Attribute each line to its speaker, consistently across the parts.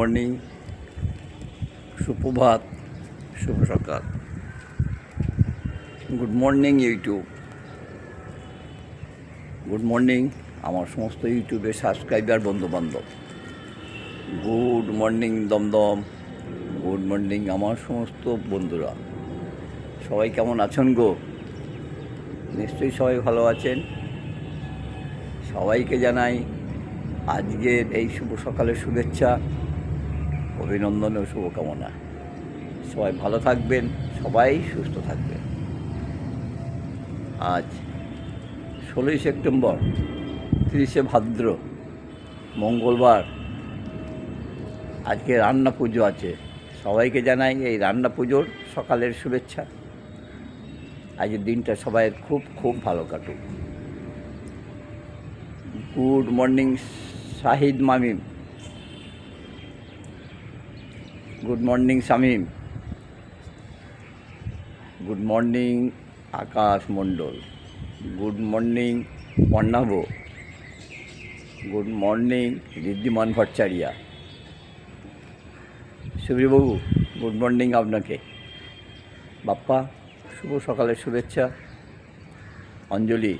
Speaker 1: Morning সুপ্রভাত শুভ সকাল। Good morning YouTube. Good morning আমার সমস্ত ইউটিউবের সাবস্ক্রাইবার বন্ধুবান্ধব। Good morning Dumdum, good morning আমার সমস্ত বন্ধুরা। সবাই কেমন আছেন গো? নিশ্চয়ই সবাই ভালো আছেন। সবাইকে জানাই আজকের এই শুভ সকালের শুভেচ্ছা। অভিনন্দন ও শুভকামনা। সবাই ভালো থাকবেন, সবাই সুস্থ থাকবেন। আজ ষোলোই সেপ্টেম্বর, তিরিশে ভাদ্র, মঙ্গলবার। আজকে রান্না পুজো আছে। সবাইকে জানাই এই রান্না পুজোর সকালের শুভেচ্ছা। আজকের দিনটা সবাই খুব খুব ভালো কাটুক। Good morning, Shahid Mamim. Good morning Shamim good morning Akash Mondal good morning Parnabh good morning Riddhiman Bhattacharya সুবীরবাবু good morning আপনাকে। বাপ্পা, শুভ সকালের শুভেচ্ছা। অঞ্জলি,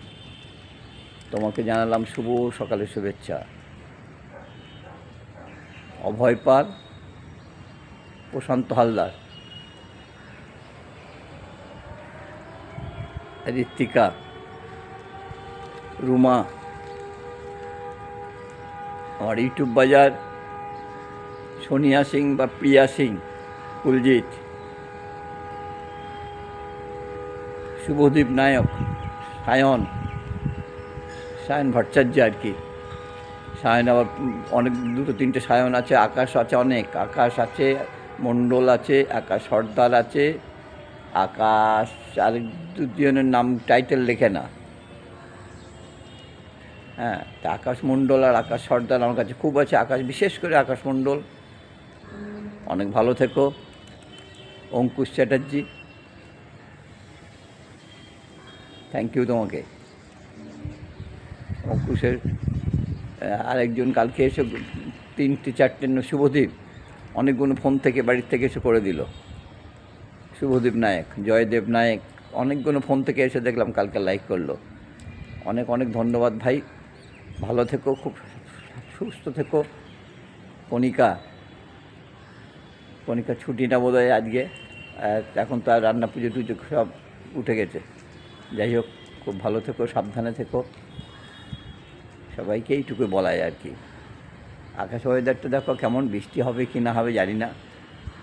Speaker 1: তোমাকে জানালাম শুভ সকালের শুভেচ্ছা। অভয় পাল প্রশান্ত হালদার। ঋত্বিকা, রুমা, আমার ইউটিউব বাজার, সোনিয়া সিং বা প্রিয়া সিং, কুলজিৎ, শুভদীপ নায়ক, সায়ন সায়ন ভট্টাচার্য আর কি। সায়ন আবার অনেক, দুটো তিনটে সায়ন আছে, আকাশ আছে অনেক, আকাশ আছে মণ্ডল আছে, আকাশ সর্দার আছে, আকাশ আর দুজনের নাম টাইটেল লেখে না। হ্যাঁ তা আকাশ মণ্ডল আর আকাশ সর্দার আমার কাছে খুব আছে। আকাশ, বিশেষ করে আকাশ মণ্ডল অনেক ভালো থেকো। অঙ্কুশ চ্যাটার্জি। থ্যাংক ইউ তোমাকে। অঙ্কুশের আরেকজন কালকে এসে তিনটে, চারটে শুভদীপ। অনেকগুলো ফোন থেকে, বাড়ির থেকে এসে করে দিল। শুভদীপ নায়ক, জয়দেব নায়ক, অনেকগুলো ফোন থেকে এসে দেখলাম কালকে লাইক করল। অনেক অনেক ধন্যবাদ ভাই। ভালো থেকো, খুব সুস্থ থেকো। কণিকা কণিকা ছুটি না বোধ হয় আজকে এখন তো আর রান্না পুজো টুজো সব উঠে গেছে। যাই হোক, খুব ভালো থেকো, সাবধানে থেকো। সবাইকে এইটুকু বলাই আর কি। আকাশ ওয়েদারটা দেখো কেমন, বৃষ্টি হবে কি না হবে জানি না।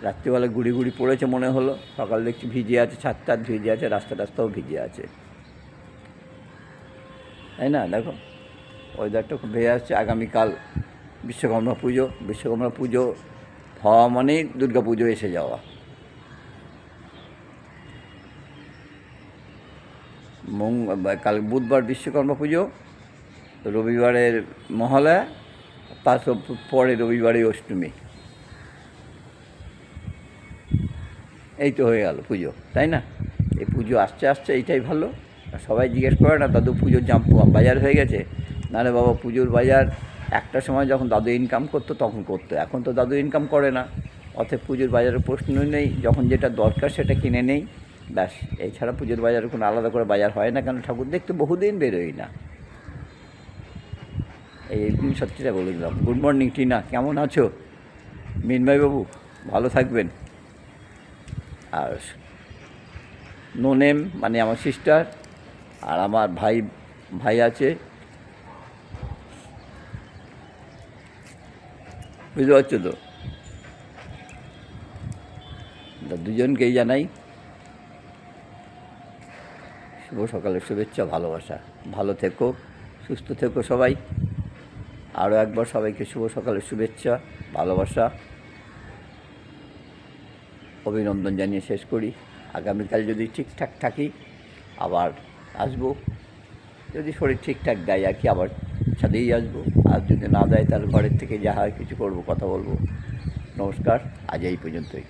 Speaker 1: রাত্রিবেলা গুড়ি গুড়ি পড়েছে মনে হলো। সকাল দেখছি ভিজে আছে ছাদ টাদ ভিজে আছে, রাস্তা রাস্তাও ভিজে আছে। তাই না? দেখো ওয়েদারটা খুব ভেজে আসছে। আগামীকাল বিশ্বকর্মা পুজো বিশ্বকর্মা পুজো, হওয়া মানেই দুর্গা পুজো এসে যাওয়া। মং কাল বুধবার বিশ্বকর্মা পুজো, রবিবারের মহালয়া তার পরে রবিবারে অষ্টমী। এই তো হয়ে গেল পুজো, তাই না? এই পুজো আসছে আসছে, এইটাই ভালো। সবাই জিজ্ঞেস করে না, দাদু, পুজোর জাম বাজার হয়ে গেছে? নাহলে বাবা, পুজোর বাজার একটা সময় যখন দাদু ইনকাম করতো, তখন করতো। এখন তো দাদু ইনকাম করে না। অতএব পুজোর বাজারের প্রশ্নই নেই, যখন যেটা দরকার সেটা কিনে নেই। ব্যাস, এছাড়া পুজোর বাজারে কোনো আলাদা করে বাজার হয় না কেন? ঠাকুর দেখতে বহুদিন বেরোই না। এই একদিন সত্যিটা বলে দিলাম। গুড মর্নিং টিনা, কেমন আছো? মিনময়বাবু, ভালো থাকবেন। আর নো নেম মানে আমার সিস্টার আর আমার ভাই ভাই আছে। বুঝতে পারছ তা দুজনকেই জানাই। শুভ সকালের শুভেচ্ছা, ভালোবাসা। ভালো থেকো, সুস্থ থেকো সবাই। আরও একবার সবাইকে শুভ সকালের শুভেচ্ছা, ভালোবাসা, অভিনন্দন জানিয়ে শেষ করি। আগামীকাল যদি ঠিকঠাক থাকি, আবার আসব। যদি শরীর ঠিকঠাক দেয় আর কি, আবার ছাদেই আসব। আর যদি না দেয়, তাহলে ঘরের থেকে যা হয় কিছু করব, কথা বলব। নমস্কার, আজ এই পর্যন্তই।